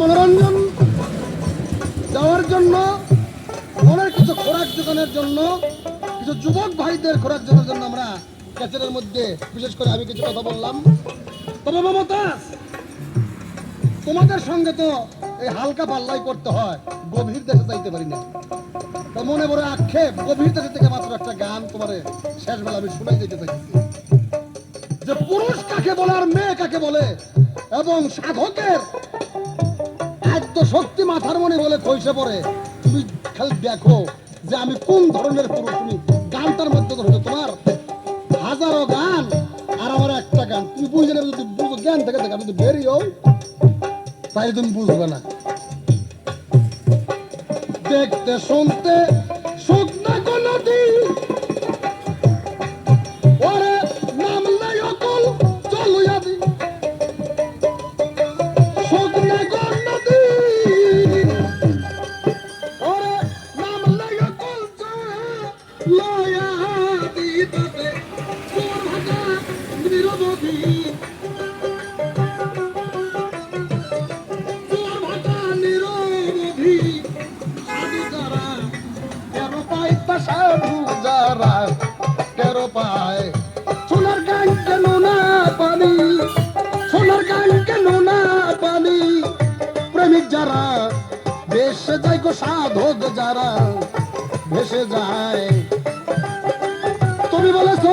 মনোরঞ্জন দেওয়ার জন্য মনের কিছু খোরাক যোগানোর জন্য, কিছু যুবক ভাইদের খোরাক যোগানোর জন্য আমরা ক্যাচেটের মধ্যে, বিশেষ করে আমি কিছু কথা বললাম। তবে মমতাজ তোমাদের সঙ্গে তো এই হালকা পাল্লাই করতে হয়, গভীর দেশে যাইতে পারি না। তা মনে বড় আক্ষেপ, গভীর দেশে থেকে মাত্র একটা গান তোমার শেষ বেলা আমি শুনাই দিতে চাইছি যে পুরুষ কাকে বলে আর মেয়ে কাকে বলে, এবং সাধকের শক্তি মাথার মনে বলে কইসে পড়ে। তুমি খালি দেখো যে আমি কোন ধরনের পুরুষ, তুমি গানটার মধ্যে ধরো। তোমার হাজারো গান আর আমার একটা গান। তুমি বুঝে নেবে যদি বুঝো, জ্ঞান থেকে দেখো যদি বেরিয়েও তাই তুমি বুঝবে না। দেখতে, শুনতে শুকনা যারা ভেসে যায় গো সাধক যারা ভেসে যায়। তুমি বলেছ